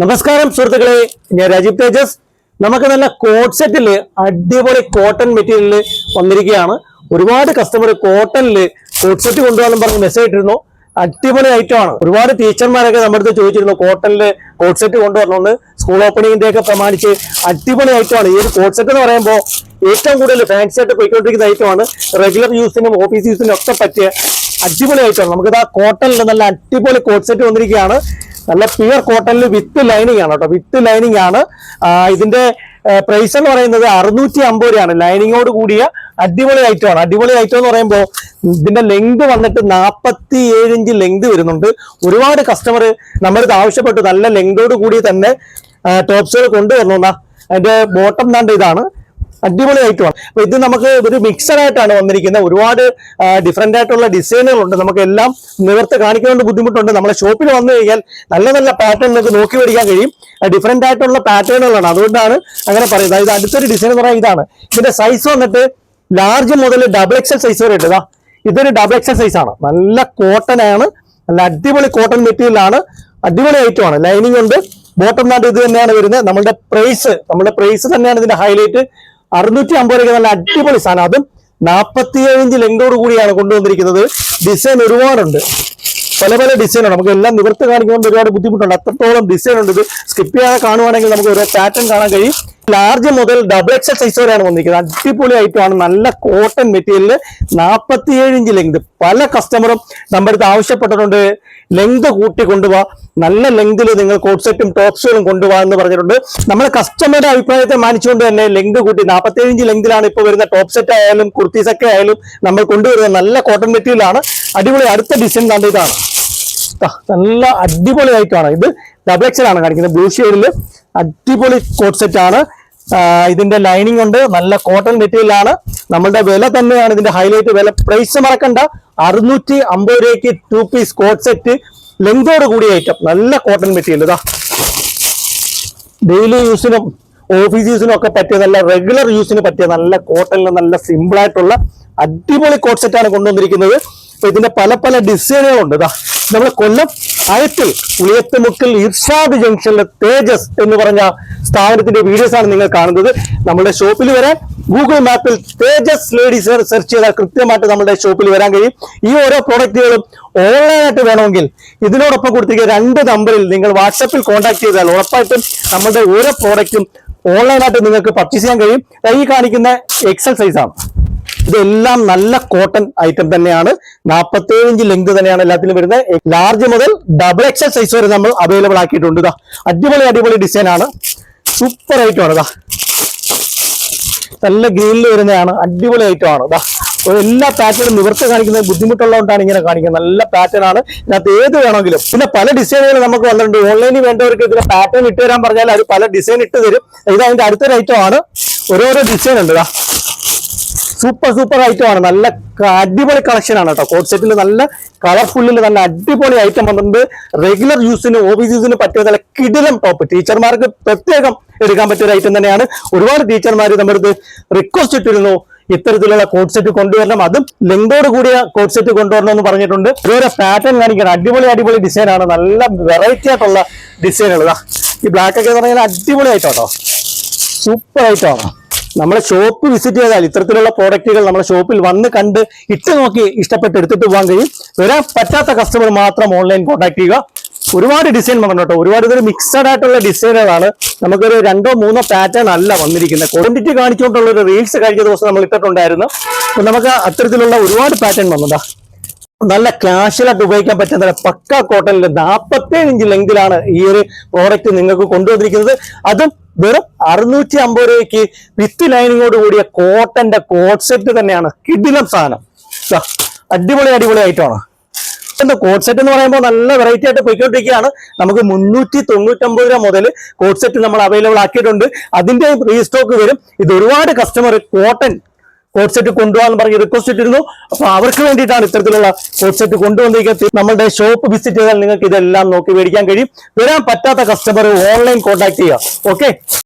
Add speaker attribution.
Speaker 1: നമസ്കാരം സുഹൃത്തുക്കളെ. ഞാൻ രാജീവ് തേജസ്. നമുക്ക് നല്ല കോട്ട് സെറ്റിൽ അടിപൊളി കോട്ടൺ മെറ്റീരിയലിൽ വന്നിരിക്കുകയാണ്. ഒരുപാട് കസ്റ്റമർ കോട്ടണിൽ കോട്ട് സെറ്റ് കൊണ്ടുപോകാൻ പറഞ്ഞ് മെസ്സേജ് ഇട്ടിരുന്നു. അടിപൊളി ഐറ്റം ആണ്. ഒരുപാട് ടീച്ചർമാരൊക്കെ നമ്മുടെ അടുത്ത് ചോദിച്ചിരുന്നു കോട്ടണിൽ കോട്ട് സെറ്റ് കൊണ്ടുവരണമെന്ന്. സ്കൂൾ ഓപ്പണിംഗിന്റെ ഒക്കെ പ്രമാണിച്ച് അടിപൊളി ഐറ്റം ആണ്. ഈ ഒരു കോട്ട് സെറ്റ് എന്ന് പറയുമ്പോൾ ഏറ്റവും കൂടുതൽ ഫാൻസി ആയിട്ട് പോയിക്കൊണ്ടിരിക്കുന്ന ഐറ്റമാണ് റെഗുലർ യൂസിനും ഓഫീസ് യൂസിനും ഒക്കെ പറ്റിയ അടിപൊളി ഐറ്റമാണ് നമുക്കിത് ആ കോട്ടണിൽ നല്ല അടിപൊളി കോട്ട് സെറ്റ് വന്നിരിക്കുകയാണ്. നല്ല പ്യുവർ കോട്ടണിൽ വിത്ത് ലൈനിങ് ആണ് കേട്ടോ. വിത്ത് ലൈനിങ് ആണ്. ഇതിന്റെ പ്രൈസ് എന്ന് പറയുന്നത് അറുന്നൂറ്റി അമ്പത് രൂപയാണ് ലൈനിങ്ങോട് കൂടിയ അടിപൊളി ഐറ്റം ആണ്. അടിപൊളി ഐറ്റം എന്ന് പറയുമ്പോൾ ഇതിന്റെ ലെങ്ത് വന്നിട്ട് നാൽപ്പത്തി ഏഴ് ഇഞ്ച് ലെങ്ത് വരുന്നുണ്ട്. ഒരുപാട് കസ്റ്റമർ നമ്മളിത് ആവശ്യപ്പെട്ടു. നല്ല ലെങ്തോട് കൂടി തന്നെ ടോപ്സുകൾ കൊണ്ടുവരണം അതിന്റെ ബോട്ടം ദാണ്ട് ഇതാണ്. അടിപൊളി ഐറ്റമാണ് അപ്പൊ ഇത് നമുക്ക് ഒരു മിക്സഡ് ആയിട്ടാണ് വന്നിരിക്കുന്നത്. ഒരുപാട് ഡിഫറെന്റ് ആയിട്ടുള്ള ഡിസൈനുകളുണ്ട് നമുക്ക് എല്ലാം നിവർത്ത് കാണിക്കുന്നതുകൊണ്ട് ബുദ്ധിമുട്ടുണ്ട്. നമ്മളെ ഷോപ്പിൽ വന്നു കഴിഞ്ഞാൽ നല്ല നല്ല പാറ്റേൺ നിങ്ങൾക്ക് നോക്കി മേടിക്കാൻ കഴിയും. ഡിഫറെന്റ് ആയിട്ടുള്ള പാറ്റേണുകളാണ് അതുകൊണ്ടാണ് അങ്ങനെ പറയുന്നത്. ഇത് അടുത്തൊരു ഡിസൈൻ എന്ന് പറയുന്നത് ഇതാണ്. ഇതിന്റെ സൈസ് വന്നിട്ട് ലാർജ് മുതൽ ഡബിൾ എക്സൽ സൈസ് വരെ ഉണ്ട്. ഇതാ ഇതൊരു ഡബിൾ എക്സൽ സൈസ് ആണ്. നല്ല കോട്ടൺ ആണ്. നല്ല അടിപൊളി കോട്ടൺ മെറ്റീരിയൽ ആണ്. അടിപൊളി ഐറ്റം ആണ്. ലൈനിങ് ഉണ്ട്. ബോട്ടം നാട്ട് ഇത് തന്നെയാണ് വരുന്നത്. നമ്മുടെ പ്രൈസ് നമ്മുടെ പ്രൈസ് തന്നെയാണ് ഇതിന്റെ ഹൈലൈറ്റ് അറുന്നൂറ്റി അമ്പത് രൂപ നല്ല അടിപൊളി സാധനം. അതും നാൽപ്പത്തിയേഴ് ഇഞ്ച് ലെങ്തോട് കൂടിയാണ് കൊണ്ടുവന്നിരിക്കുന്നത്. ഡിസൈൻ ഒരുപാടുണ്ട്. പല പല ഡിസൈനാണ് നമുക്ക് എല്ലാം നിവർത്ത് കാണിക്കുമ്പോൾ ഒരുപാട് ബുദ്ധിമുട്ടുണ്ട്. അത്രത്തോളം ഡിസൈൻ ഉണ്ട്. ഇത് സ്കിപ്പ് ചെയ്യാതെ കാണുവാണെങ്കിൽ നമുക്ക് ഓരോ പാറ്റേൺ കാണാൻ കഴിയും. ലാർജ് മുതൽ ഡബിൾ എക്സ് സൈസ് വരെയാണ് വന്നിരിക്കുന്നത്. അടിപൊളി ഐറ്റം ആണ്. നല്ല കോട്ടൺ മെറ്റീരിയൽ നാൽപ്പത്തിയേഴ് ഇഞ്ച് ലെങ്ത് പല കസ്റ്റമറും നമ്മുടെ അടുത്ത് ആവശ്യപ്പെട്ടിട്ടുണ്ട്. ലെങ്ത് കൂട്ടി കൊണ്ടുപോവാ നല്ല ലെങ്തിൽ നിങ്ങൾ കോട്ട് സെറ്റും ടോപ്സുകളും കൊണ്ടുപോകാൻ എന്ന് പറഞ്ഞിട്ടുണ്ട്. നമ്മുടെ കസ്റ്റമറുടെ അഭിപ്രായത്തെ മാനിച്ചുകൊണ്ട് തന്നെ ലെങ്ത് കൂട്ടി. നാൽപ്പത്തേഴ് ഇഞ്ച് ലെങ്തിലാണ് ഇപ്പോൾ വരുന്ന ടോപ്പ് സെറ്റ് ആയാലും കുർത്തീസ് ഒക്കെ ആയാലും നമ്മൾ കൊണ്ടുവരുന്നത് നല്ല കോട്ടൺ മെറ്റീരിയലാണ് അടിപൊളി അടുത്ത ഡിസൈൻ കണ്ട ഇതാണ്. നല്ല അടിപൊളി ആയിട്ടാണ് ഇത് ഡബിൾ എക്സൽ ആണ് കാണിക്കുന്നത്. ബ്ലൂ ഷെയ്ഡിൽ അടിപൊളി കോട്ട് സെറ്റ് ആണ്. ഇതിന്റെ ലൈനിങ് ഉണ്ട്. നല്ല കോട്ടൺ മെറ്റീരിയൽ ആണ്. നമ്മളുടെ വില തന്നെയാണ് ഇതിന്റെ ഹൈലൈറ്റ് വില പ്രൈസ് മറക്കണ്ട. അറുന്നൂറ്റി അമ്പത് രൂപയ്ക്ക് ടു പീസ് കോട്ട് സെറ്റ് ലെങ്തോട് കൂടിയ ഐറ്റം നല്ല കോട്ടൺ മെറ്റീരിയൽ ഇതാ. ഡെയിലി യൂസിനും ഓഫീസ് യൂസിനും ഒക്കെ പറ്റിയ നല്ല റെഗുലർ യൂസിന് പറ്റിയ നല്ല കോട്ടണിൽ നല്ല സിമ്പിൾ ആയിട്ടുള്ള അടിപൊളി കോട്ട് സെറ്റ് ആണ് കൊണ്ടുവന്നിരിക്കുന്നത്. ഇതിന്റെ പല പല ഡിസൈനുകളുണ്ട് ഇതാ. നമ്മൾ കൊല്ലം അയത്തിൽ ഉളിയത്തുമുക്കിൽ ഇർഷാദ് ജംഗ്ഷനിലെ തേജസ് എന്ന് പറഞ്ഞ സ്ഥാപനത്തിന്റെ വീഡിയോസ് ആണ് നിങ്ങൾ കാണുന്നത്. നമ്മുടെ ഷോപ്പിൽ വരാൻ ഗൂഗിൾ മാപ്പിൽ തേജസ് ലേഡീസ് സെർച്ച് ചെയ്താൽ കൃത്യമായിട്ട് നമ്മുടെ ഷോപ്പിൽ വരാൻ കഴിയും. ഈ ഓരോ പ്രോഡക്റ്റുകളും ഓൺലൈനായിട്ട് വേണമെങ്കിൽ ഇതിനോടൊപ്പം കൊടുത്തിരിക്കുന്ന രണ്ട് നമ്പറിൽ നിങ്ങൾ വാട്സപ്പിൽ കോൺടാക്ട് ചെയ്താൽ ഉറപ്പായിട്ടും നമ്മുടെ ഓരോ പ്രോഡക്റ്റും ഓൺലൈനായിട്ട് നിങ്ങൾക്ക് പർച്ചേസ് ചെയ്യാൻ കഴിയും. ഈ കാണിക്കുന്ന എക്സൽ ആണ്. ഇതെല്ലാം നല്ല കോട്ടൺ ഐറ്റം തന്നെയാണ്. നാൽപ്പത്തേഴ് ഇഞ്ച് ലെങ്ത് തന്നെയാണ് എല്ലാത്തിലും വരുന്നത്. ലാർജ് മുതൽ ഡബിൾ എക്സൽ സൈസ് വരെ നമ്മൾ അവൈലബിൾ ആക്കിയിട്ടുണ്ട്. ഇതാ അടിപൊളി അടിപൊളി ഡിസൈൻ ആണ്. സൂപ്പർ ഐറ്റം ആണ് ഇതാ നല്ല ഗ്രീനിൽ വരുന്നതാണ്. അടിപൊളി ഐറ്റം ആണ് ഇതാ എല്ലാ പാറ്റേണും നിവർത്തി കാണിക്കുന്നത് ബുദ്ധിമുട്ടുള്ളതുകൊണ്ടാണ് ഇങ്ങനെ കാണിക്കുന്നത്. നല്ല പാറ്റേൺ ആണ്. ഇതിനകത്ത് ഏത് വേണമെങ്കിലും. പിന്നെ പല ഡിസൈനുകൾ നമുക്ക് വന്നിട്ടുണ്ട്. ഓൺലൈനിൽ വേണ്ടവർക്ക് ഇതിന്റെ പാറ്റേൺ ഇട്ട് തരാൻ പറഞ്ഞാൽ അവർ പല ഡിസൈൻ ഇട്ട് തരും. ഇത് അതിന്റെ അടുത്തൊരു ഐറ്റം ആണ്. ഓരോരോ ഡിസൈൻ ഉണ്ട് സൂപ്പർ സൂപ്പർ ഐറ്റം ആണ്. നല്ല അടിപൊളി കളക്ഷൻ ആണ് കേട്ടോ. കോട്ട് സെറ്റിൽ നല്ല കളർഫുള്ളിൽ നല്ല അടിപൊളി ഐറ്റം വന്നിട്ടുണ്ട്. റെഗുലർ യൂസിന് ഓഫീസ് യൂസിന് പറ്റിയ നല്ല കിടിലം ടോപ്പ് ടീച്ചർമാർക്ക് പ്രത്യേകം എടുക്കാൻ പറ്റിയ ഒരു ഐറ്റം തന്നെയാണ്. ഒരുപാട് ടീച്ചർമാർ നമ്മുടെ റിക്വസ്റ്റ് ഇട്ടിരുന്നു. ഇത്തരത്തിലുള്ള കോട്ട് സെറ്റ് കൊണ്ടുവരണം. അതും ലെങ്കോട് കൂടിയ കോട്ട് സെറ്റ് കൊണ്ടുവരണം എന്ന് പറഞ്ഞിട്ടുണ്ട്. ഇതുവരെ പാറ്റേൺ കാണിക്കണം. അടിപൊളി അടിപൊളി ഡിസൈൻ ആണ്. നല്ല വെറൈറ്റി ആയിട്ടുള്ള ഡിസൈനുകൾ ഈ ബ്ലാക്ക് ഒക്കെ പറഞ്ഞാൽ അടിപൊളി ആയിട്ടോ സൂപ്പർ ആയിട്ടാണ് നമ്മളെ ഷോപ്പ് വിസിറ്റ് ചെയ്താൽ ഇത്തരത്തിലുള്ള പ്രോഡക്റ്റുകൾ നമ്മുടെ ഷോപ്പിൽ വന്ന് കണ്ട് ഇട്ട് നോക്കി ഇഷ്ടപ്പെട്ട് എടുത്തിട്ട് പോകാൻ കഴിയും. വരാൻ പറ്റാത്ത കസ്റ്റമർ മാത്രം ഓൺലൈൻ കോൺടാക്ട് ചെയ്യുക. ഒരുപാട് ഡിസൈൻ വന്നു കേട്ടോ. ഒരുപാട് ഇതൊരു മിക്സഡ് ആയിട്ടുള്ള ഡിസൈനുകളാണ് നമുക്കൊരു രണ്ടോ മൂന്നോ പാറ്റേൺ അല്ല വന്നിരിക്കുന്നത്. ക്വാണ്ടിറ്റി കാണിച്ചുകൊണ്ടുള്ള ഒരു റീൽസ് കഴിഞ്ഞ ദിവസം നമ്മൾ ഇട്ടിട്ടുണ്ടായിരുന്നു. അപ്പൊ നമുക്ക് അത്തരത്തിലുള്ള ഒരുപാട് പാറ്റേൺ വന്നതാ നല്ല ക്യാഷ്വലായിട്ട് ഉപയോഗിക്കാൻ പറ്റുന്ന പക്ക കോട്ടണിൽ നാൽപ്പത്തേഴ് ഇഞ്ച് ലെങ്തിലാണ് ഈ ഒരു പ്രോഡക്റ്റ് നിങ്ങൾക്ക് കൊണ്ടുവന്നിരിക്കുന്നത്. അതും വെറും അറുന്നൂറ്റി അമ്പത് രൂപയ്ക്ക് വിത്ത് ലൈനിങ്ങോട് കൂടിയ കോട്ടന്റെ കോട്ട് സെറ്റ് തന്നെയാണ് കിഡിലം സാധനം. അടിപൊളി അടിപൊളി ആയിട്ടാണ് എന്താ കോട്ട് സെറ്റ് എന്ന് പറയുമ്പോൾ നല്ല വെറൈറ്റി ആയിട്ട് പോയിക്കൊണ്ടിരിക്കുകയാണ്. നമുക്ക് മുന്നൂറ്റി തൊണ്ണൂറ്റമ്പത് രൂപ മുതൽ കോട്ട് സെറ്റ് നമ്മൾ അവൈലബിൾ ആക്കിയിട്ടുണ്ട്. അതിന്റെ റീസ്റ്റോക്ക് വരും. ഇത് ഒരുപാട് കസ്റ്റമർ കോട്ടൺ കോട്ട് സെറ്റ് കൊണ്ടുപോകാൻ പറഞ്ഞ് റിക്വസ്റ്റ് ഇട്ടിരുന്നു. അപ്പൊ അവർക്ക് വേണ്ടിയിട്ടാണ് ഇത്തരത്തിലുള്ള കോട്ട് സെറ്റ് കൊണ്ടുവന്നിരിക്കുന്നത്. നമ്മുടെ ഷോപ്പ് വിസിറ്റ് ചെയ്താൽ നിങ്ങൾക്ക് ഇതെല്ലാം നോക്കി മേടിക്കാൻ കഴിയും. വരാൻ പറ്റാത്ത കസ്റ്റമർ ഓൺലൈൻ കോൺടാക്ട് ചെയ്യുക. ഓക്കെ